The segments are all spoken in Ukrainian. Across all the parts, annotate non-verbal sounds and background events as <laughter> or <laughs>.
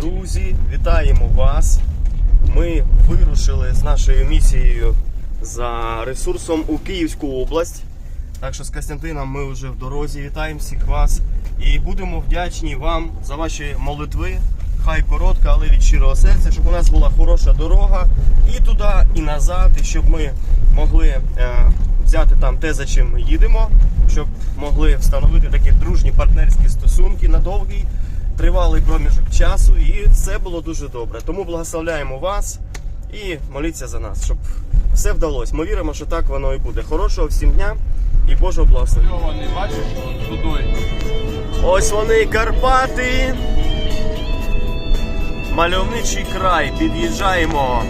Друзі, вітаємо вас. Ми вирушили з нашою місією за ресурсом у Київську область. Так що з Костянтином ми вже в дорозі. Вітаємо всіх вас і будемо вдячні вам за ваші молитви. Хай коротка, але від щирого серця, щоб у нас була хороша дорога і туди, і назад, і щоб ми могли е, взяти там те, за чим ми їдемо, щоб могли встановити такі дружні партнерські стосунки на довгий тривалий проміжок часу, і все було дуже добре. Тому благословляємо вас і моліться за нас, щоб все вдалося. Ми віримо, що так воно і буде. Хорошого всім дня і Божого благословення. Ось вони Карпати. Мальовничий край. Під'їжджаємо.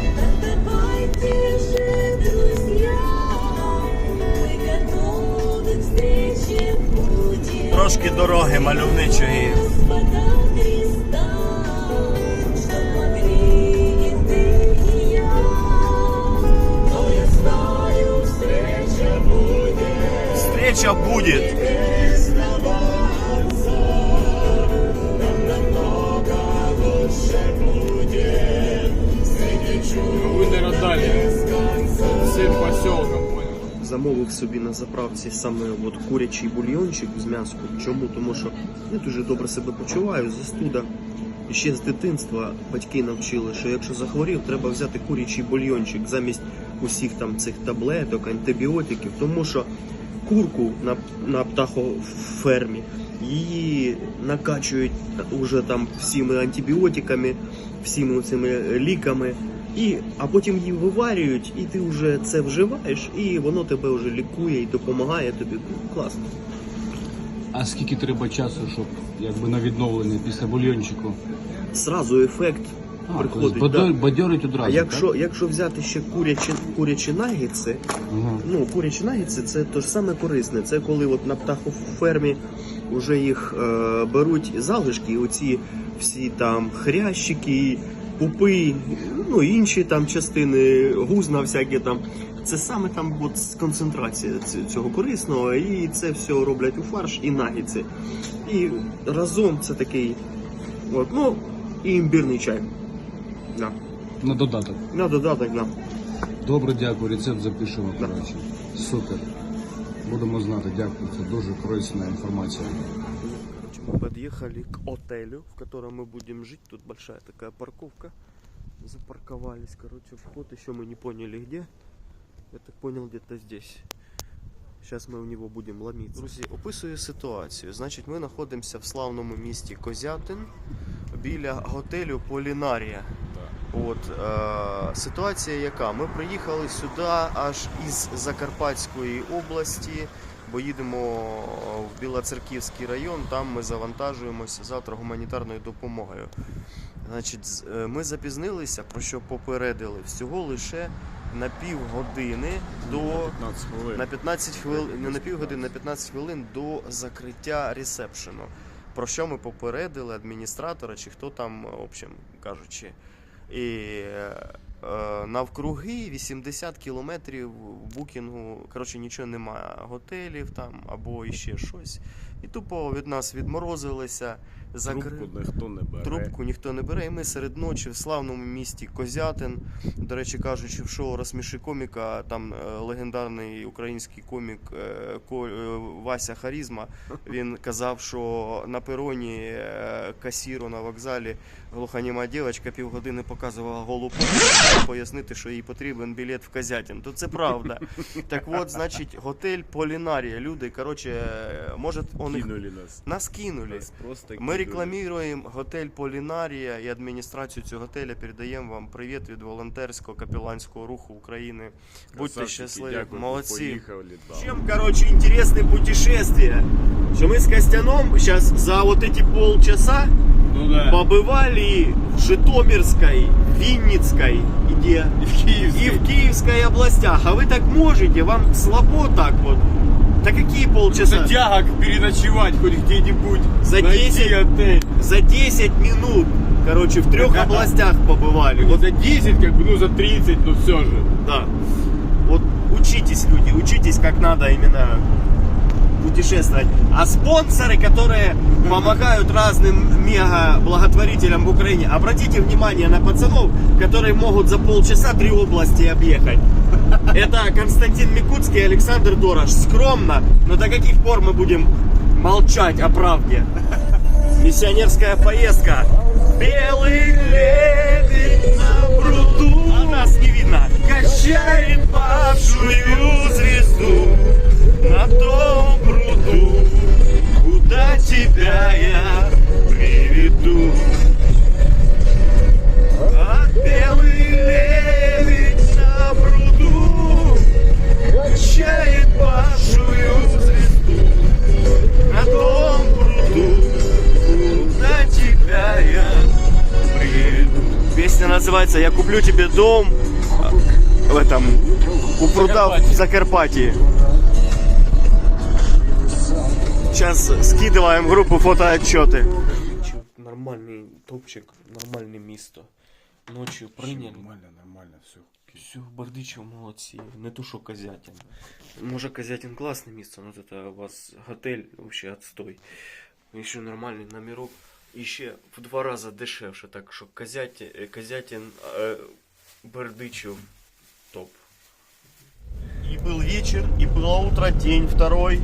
Лучше будет среди чудес Вы, наверное, дали всем поселкам? Замовив собі на заправці саме от курячий бульйончик з м'яском. Чому? Тому що я дуже добре себе почуваю, застуда. І ще з дитинства батьки навчили, що якщо захворів, треба взяти курячий бульйончик замість усіх там цих таблеток, антибіотиків, тому що курку на, на птахофермі її накачують уже там всіми антибіотиками, всіми цими ліками. І, а потім її виварюють, і ти вже це вживаєш, і воно тебе вже лікує і допомагає тобі. Класно. А скільки треба часу, щоб якби на відновлення після бульйончику? Зразу ефект А, приходить. бадьор- да. бадьорить одразу, А якщо, якщо взяти ще курячі, курячі так? Ага. ну курячі нагідси це те ж саме корисне. Це коли от на птахофермі вже їх е, беруть залишки, оці всі там хрящики, пупи, ну інші там частини, гузна всякі там. Це саме там от концентрація цього корисного, і це все роблять у фарш і нагідси. І разом це такий, от, ну, і імбірний чай. Да. На додаток. На додаток, да. Добре, дякую, рецепт запишемо, Да. коротше. Супер. Будемо знати, дякую. Це дуже корисна інформація. Короче, мы подъехали к отелю, в котором мы будем жить. Тут большая такая парковка. Запарковались, короче, вход еще мы не поняли где. Я так понял, где-то здесь. Зараз ми в нього будемо ломитися. Друзі, описую ситуацію. Значить, ми знаходимося в славному місті Козятин біля готелю Полінарія. От е, ситуація яка? Ми приїхали сюди аж із Закарпатської області, бо їдемо в Білоцерківський район. Там ми завантажуємося завтра гуманітарною допомогою. Значить, е, ми запізнилися, про що попередили всього лише на півгодини до 15 хвилин. на 15 хвилин, не на півгодини, на 15 хвилин до закриття ресепшену. Про що ми попередили адміністратора чи хто там, в общем кажучи. І е, е, навкруги 80 кілометрів букінгу, коротше, нічого немає, готелів там або іще щось. І тупо від нас відморозилися, закри... Трубку ніхто не бере. Трубку ніхто не бере, і ми серед ночі в славному місті Козятин. До речі, кажучи, в шоу «Розсміши коміка, там е, легендарний український комік е, е, Вася Харізма. <laughs> Він казав, що на пероні касіру на вокзалі глухоніма дівчинка півгодини показувала голу попу, щоб пояснити, що їй потрібен білет в Козятин. То це правда. <laughs> Так от, значить, готель Полінарія. Люди, коротше, може, Кинули нас. нас кинули. Нас просто Мы кинули. рекламируем готель Полінарія і адміністрацію цього готеля. Передаємо вам привіт від волонтерського капеланського руху України. Будьте Красавчики, щасливі, дякую, молодці. Поїхали, да. Чем, короче, интересное путешествие, что мы с Костяном сейчас за вот эти полчаса Ну да. побывали в Житомирской, Винницкой, и где? І в Київській. И в Киевской областях. А вы так можете, вам слабо так вот. Да какие полчаса? За тягок переночевать хоть где-нибудь. За Найти 10 отель. За 10 минут, короче, в трех областях побывали. Вот за 10, как бы, ну за 30, но все же. да. Вот учитесь, люди, учитесь, как надо именно путешествовать. А спонсоры, которые помогают разным мега благотворителям в Украине, обратите внимание на пацанов, которые могут за полчаса три области объехать. Это Константин Микутский и Александр Дорош. Скромно, но до каких пор мы будем молчать о правде? Миссионерская поездка. Белый лебедь на пруду. А нас не видно. Качает павшую звезду на том пруду, куда тебя я приведу. А белый лебедь на пруду качает павшую звезду на том пруду, куда тебя я приведу. Песня называется «Я куплю тебе дом» в этом, у пруда в Закарпатье. Сейчас скидываем в группу фотоотчеты. Нормальный топчик, нормальне місто. Ночью прийняли. Нормально, нормально, все. Все, Бердичев молодці. Не то, що Козятин. Може, Козятин класне місце, але це у вас готель вообще отстой. І ще нормальний номерок. І ще в два рази дешевше. Так що Козятин, Козятин е, Бердичев топ. И был вечер, и было утро, день второй.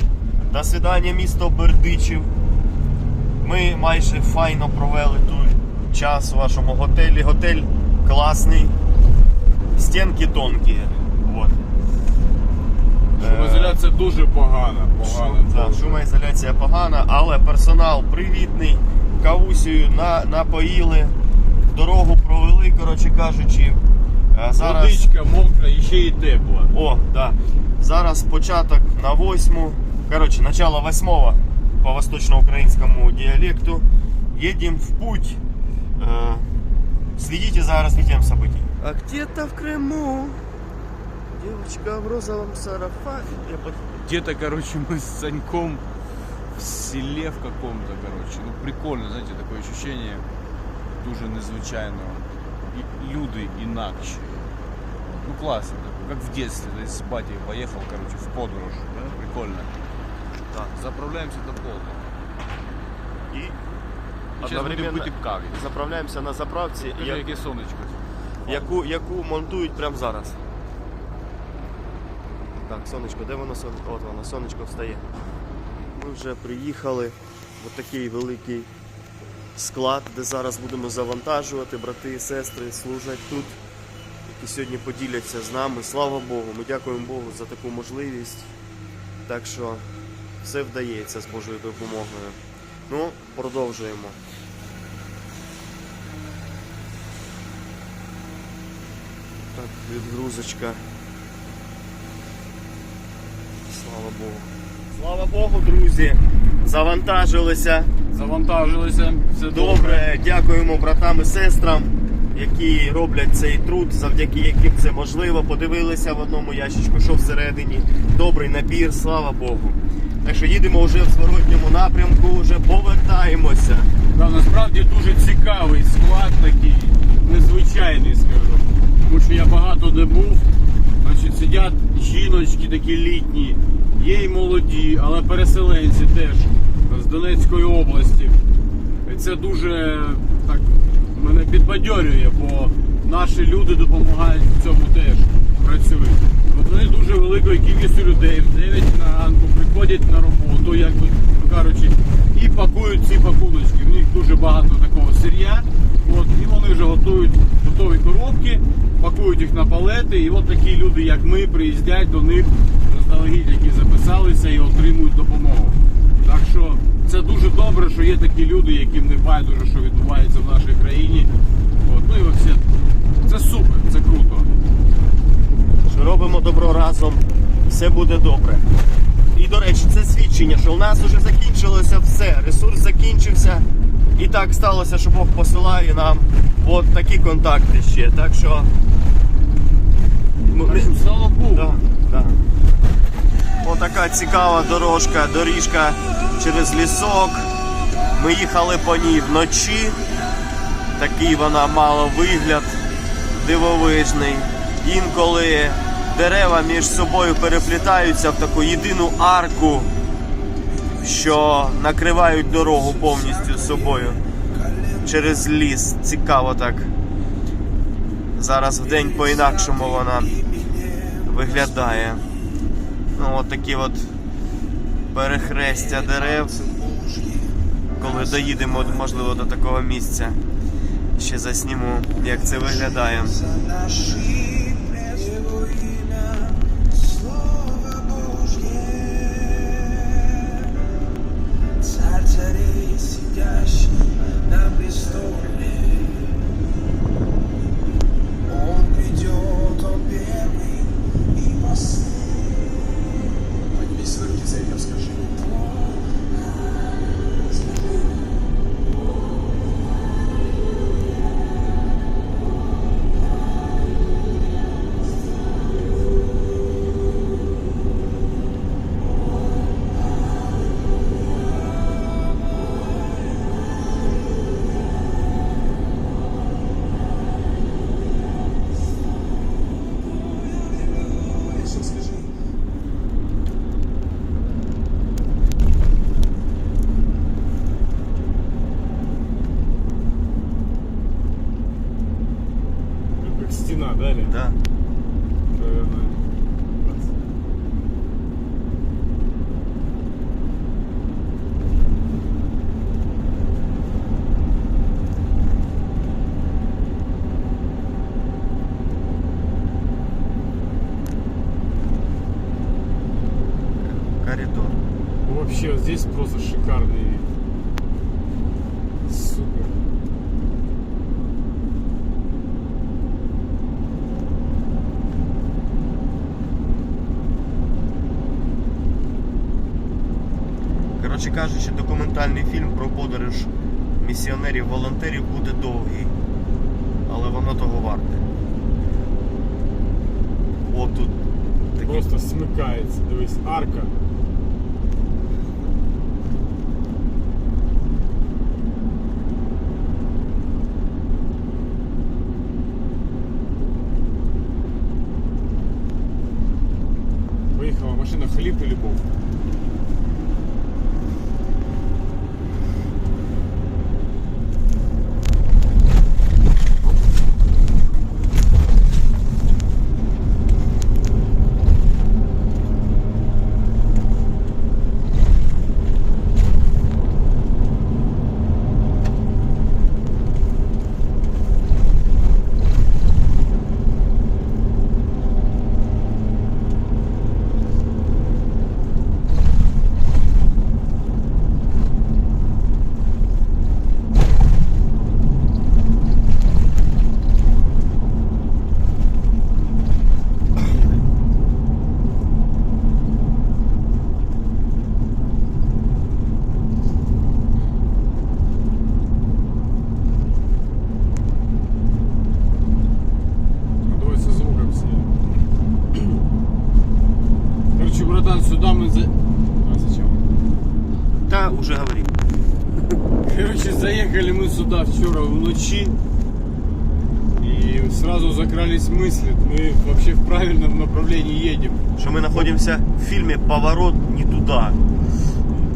До свидання, місто Бердичів. Ми майже файно провели тут час у вашому готелі. Готель класний. Стінки тонкі. Вот. Шумоізоляція дуже погана. Погана. Да, дуже. шумоізоляція погана, але персонал привітний. Кавусію на, напоїли, дорогу провели, коротше кажучи. Е, Зараз... Водичка мокра і ще й тепла. О, да. Зараз початок на восьму. Короче, начало восьмого по восточноукраинскому диалекту. Едем в путь. Э, Следите за развитием событий. А где-то в Крыму девочка в розовом сарафане. Я под- Где-то, короче, мы с Саньком в селе в каком-то, короче. Ну, прикольно, знаете, такое ощущение дуже незвичайно. І люди інакші. Ну, классно, такое, как в детстве, то есть с батей поехал, короче, в подорож. Да? Прикольно. Да. Заправляемся до полка. І зараз будемо одновременно пити каві. заправляємося на заправці, Скажи, я- яке сонечко. яку, яку монтують прямо зараз. Так, сонечко, де воно сонечко? От воно, сонечко встає. Ми вже приїхали в такий великий склад, де зараз будемо завантажувати. Брати і сестри служать тут, які сьогодні поділяться з нами. Слава Богу, ми дякуємо Богу за таку можливість. Так що все вдається з Божою допомогою. Ну, продовжуємо. Так, відгрузочка. Слава Богу. Слава Богу, друзі! Завантажилися. Завантажилися, все Добре, дякуємо братам і сестрам, які роблять цей труд, завдяки яким це можливо. Подивилися в одному ящичку, що всередині. Добрий набір, слава Богу. Так що їдемо вже в зворотньому напрямку, вже повертаємося. Да, насправді дуже цікавий склад такий, незвичайний, скажу. Тому що я багато де був. Значить, сидять жіночки такі літні, є й молоді, але переселенці теж з Донецької області. І це дуже так мене підбадьорює, бо наші люди допомагають в цьому теж працюють. От вони дуже великою кількістю людей в 9 на ранку приходять на роботу, як би кажучи, і пакують ці пакуночки. В них дуже багато такого сир'я. От, і вони вже готують готові коробки, пакують їх на палети. І от такі люди, як ми, приїздять до них заздалегідь, які записалися і отримують допомогу. Так що це дуже добре, що є такі люди, яким не байдуже, що відбувається в нашій країні. От, ну і взагалі, це супер, це круто. що робимо добро разом, все буде добре. До речі, це свідчення, що у нас вже закінчилося все, ресурс закінчився. І так сталося, що Бог посилає нам от такі контакти ще. Так що. ми- Так що, слава Богу. Да, да. Отака цікава дорожка, доріжка через лісок. Ми їхали по ній вночі. Такий вона мала вигляд дивовижний. Інколи дерева між собою переплітаються в таку єдину арку. що накривають дорогу повністю собою через ліс. Цікаво так. Зараз в день по-інакшому вона виглядає. Ну, от такі от перехрестя дерев. Коли доїдемо, можливо, до такого місця, ще засніму, як це виглядає. gosh. Здесь просто шикарный вид. Супер. Коротше кажучи, документальний фільм про подорож місіонерів-волонтерів буде довгий, але воно того варте. О, тут такі Просто смикається. Дивись, арка. вчера в ночи. И сразу закрались мысли, мы вообще в правильном направлении едем. Що ми знаходимося в фільмі Поворот не туди.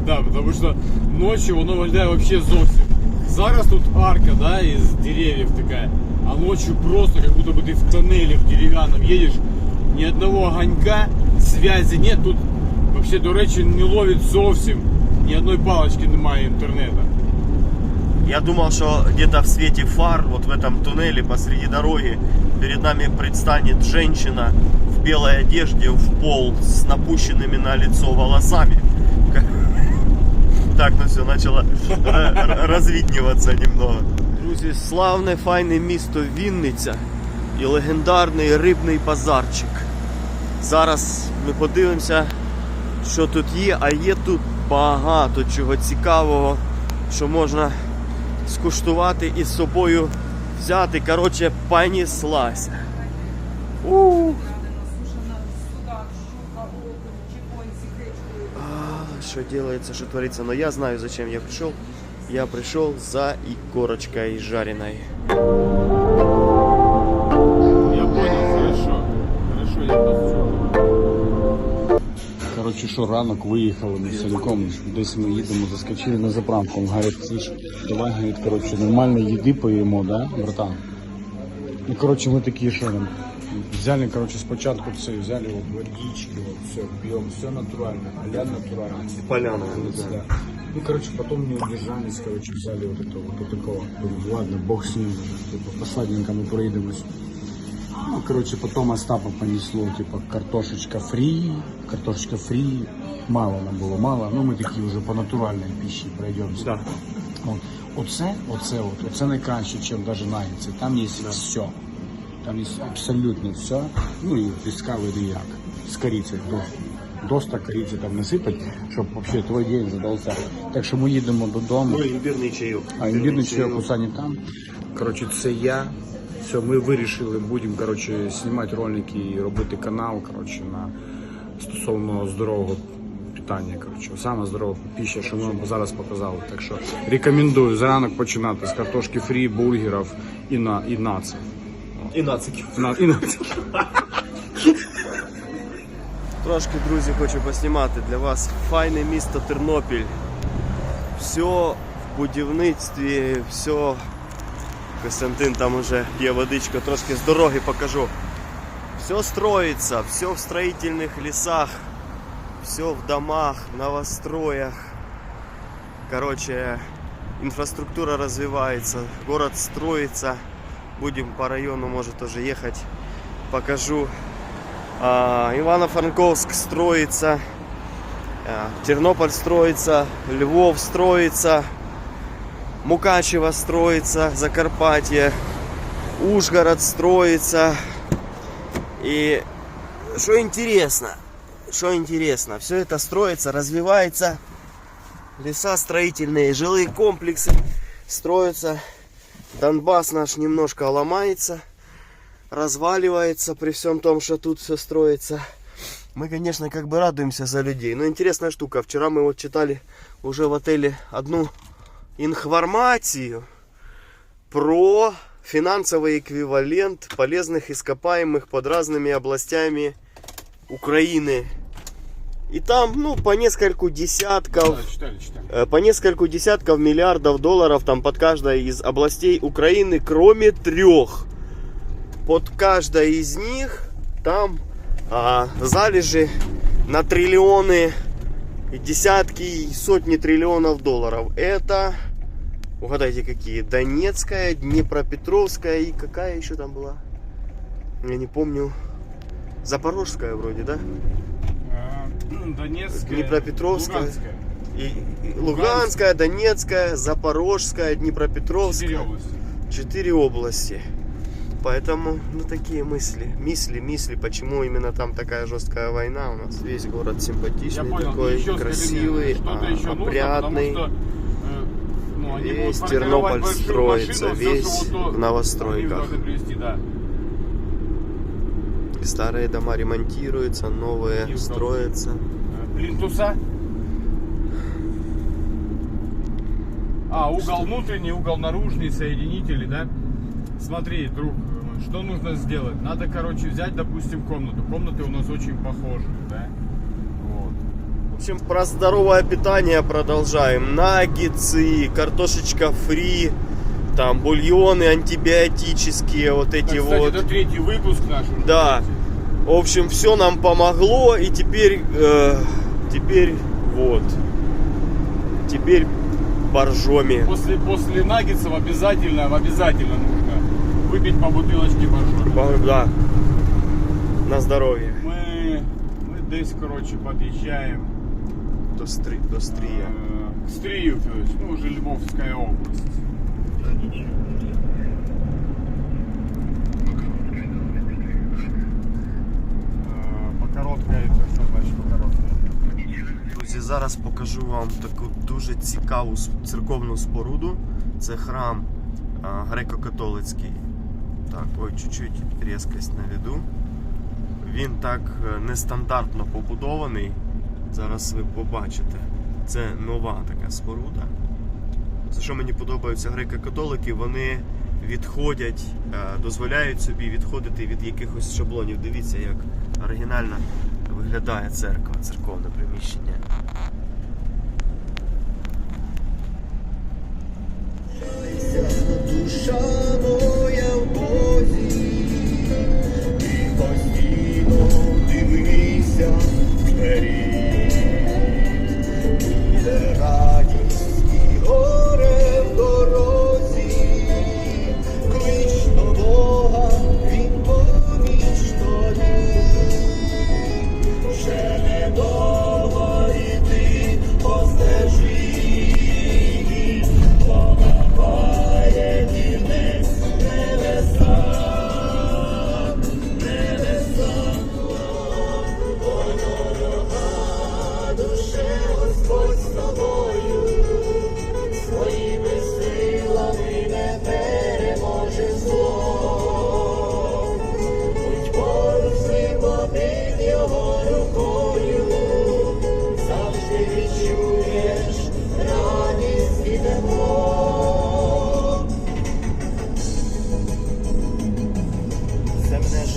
Да, потому что ночью воно виглядає вообще зовсім. Зараз тут арка, да, из деревьев такая. А ночью просто как будто бы ты в тоннеле в деревянном едешь. Ни одного огонька, связи нет. Тут вообще, до речі, не ловить зовсім. Ні одної палочки немає інтернету. Я думал, что где-то в свете фар, вот в этом туннеле посреди дороги, перед нами предстанет женщина в белой одежде в пол с напущенными на лицо волосами. Так, ну все, начало розвіднюватися немного. Друзі, славне файне місто Вінниця і легендарний рибний базарчик. Зараз ми подивимося, що тут є, а є тут багато чого цікавого, що можна скуштувати і з собою взяти. Коротше, понеслася. У. А, Что делается, что творится. Но я знаю, зачем я пришел. Я пришел за икорочкой жареной. Я понял, хорошо. Хорошо, я посчу. коротше, що ранок виїхали ми з Саліком, десь ми їдемо, заскочили на заправку. Він говорить, слышь, давай, говорить, коротше, нормальної їди поїмо, да, братан? Ну, коротше, ми такі, що там, взяли, коротше, спочатку це, взяли от водички, от все, п'ємо, все натурально, а я натурально. Поляна, Да. Ну, короче, потом не удержались, короче, взяли вот это вот, вот такого. Думаю, ладно, бог с ним, типа, посладненько мы проедемся. Ну, короче, потом Остапа понесло, типа, картошечка фри, картошечка фри. Мало нам було, мало. Ну, ми такі вже по натуральній пищі пройдемося. Да. От. Оце, оце, от, оце найкраще, ніж навіть нагідці. Там є все. Там є абсолютно все. Ну і піска як. З корицею. До, доста кориці там насипать, щоб взагалі твій день задався. Так що ми їдемо додому. Ну, имбирный чаек. А імбірний чайок у Сані там. Коротше, це я. Все, ми вирішили, будемо коротше, знімати ролики і робити канал коротше, на стосовно здорового питання. Коротше, саме здорова піща, що ми вам зараз показали. Так що рекомендую зранок починати з картошки фрі, бургерів і на і наці. И нацики. На, і наці. Трошки, друзі, хочу поснімати для вас файне місто Тернопіль. Все в будівництві, все. Костянтин там уже п'є водичку, трошки з дороги покажу. Все строится, все в строительных лесах, все в домах, новостроях. Короче, инфраструктура развивается, город строится. Будем по району, может, тоже ехать. Покажу. А, Ивано-Франковск строится, а, Тернополь строится, Львов строится, Мукачево строится, Закарпатье, Ужгород строится. И что интересно, что интересно, все это строится, развивается, леса строительные, жилые комплексы строятся, Донбасс наш немножко ломается, разваливается при всем том, что тут все строится. Мы, конечно, как бы радуемся за людей. Но интересная штука. Вчера мы вот читали уже в отеле одну информацию про финансовый эквивалент полезных ископаемых под разными областями Украины. И там, ну, по нескольку десятков Читали, читали. Э, по нескольку десятков миллиардов долларов там под каждой из областей Украины, кроме трех. Под каждой из них там а, залежи на триллионы, и десятки и сотни триллионов долларов. Это, угадайте какие, Донецкая, Днепропетровская и какая еще там была? Я не помню. Запорожская вроде, да? Донецкая, Днепропетровская. Луганская. И, и Луганская, Донецкая, Запорожская, Днепропетровская. Четыре области. Четыре области. Поэтому, ну, такие мысли. Мысли, мысли, почему именно там такая жесткая война. У нас весь город симпатичный, понял, такой красивый, а, нужно, опрятный. потому что, э, ну, Весь Тернополь строится, машину, весь в новостройках. привести, да. Старые дома ремонтируются, новые И строятся. Э, Плинтуса. А, угол внутренний, угол наружный, соединители, да? Смотри, друг, что нужно сделать? Надо, короче, взять, допустим, комнату. Комнаты у нас очень похожи, да? Вот. В общем, про здоровое питание продолжаем. Наггетсы, картошечка фри, там бульоны антибиотические, вот эти Так, кстати, вот. это третий выпуск наш уже. Да. В общем, все нам помогло, и теперь, э, теперь вот, теперь боржоми. После, после наггетсов обязательно, обязательно нужно выпить по бутылочке боржоми. Бо- Да. На здоровье. Мы, мы десь, короче, подъезжаем До, стри, до стрия. э, к Стрию, то есть, ну, уже Львовская область. Э, По короткой, это что значит по короткой? Друзі, зараз покажу вам таку дуже цікаву с- церковну споруду. Це храм а, греко-католицький. Так, ой, чуть-чуть різкость наведу. Він так е, нестандартно побудований. Зараз ви побачите. Це нова така споруда. За що мені подобаються греко-католики, вони відходять, е, дозволяють собі відходити від якихось шаблонів. Дивіться, як оригінально виглядає церква, церковне приміщення.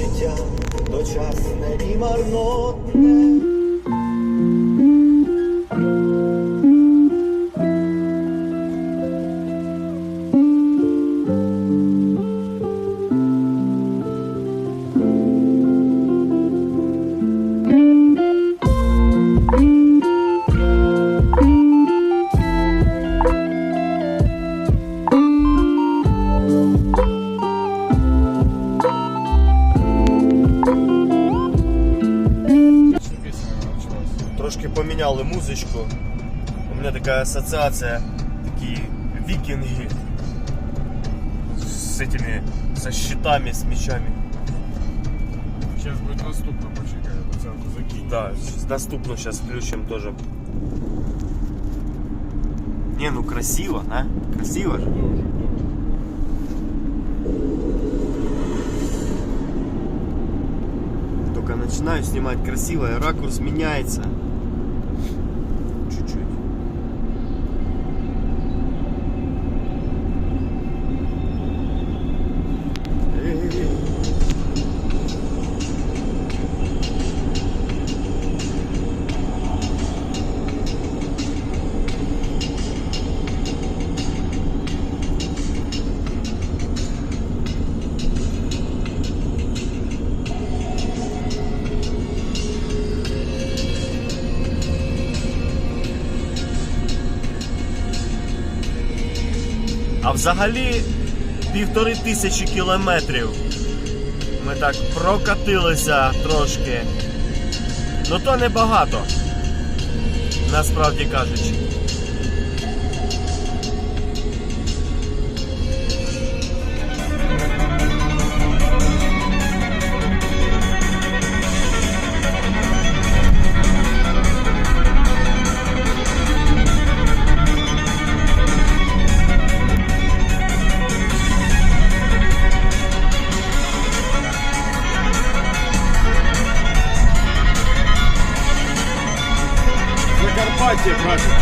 Життя дочасне і марнотне. У мене така асоціація, такі вікінги з этими, со щитами, с мечами. Зараз буде наступна, почекай, це закинь. Да, щас наступну сейчас включим тоже. Не, ну красиво, да? Красиво же. Дуже, дуже. Только начинаю снимать красиво, и ракурс меняется. А взагалі півтори тисячі кілометрів. Ми так прокатилися трошки. Ну то небагато. Насправді кажучи. That's it, brother.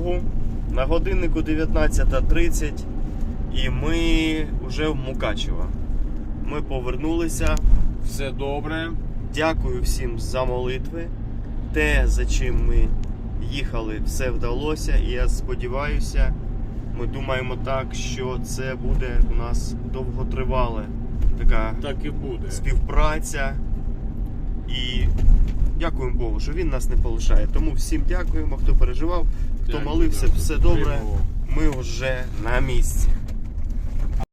Богу. На годиннику 19.30 і ми вже в Мукачево. Ми повернулися. Все добре. Дякую всім за молитви. Те, за чим ми їхали, все вдалося. І я сподіваюся, ми думаємо так, що це буде у нас довготривале така Так і буде. співпраця. І дякуємо Богу, що він нас не полишає. Тому всім дякуємо, хто переживав, хто молився, все добре. Ми вже на місці.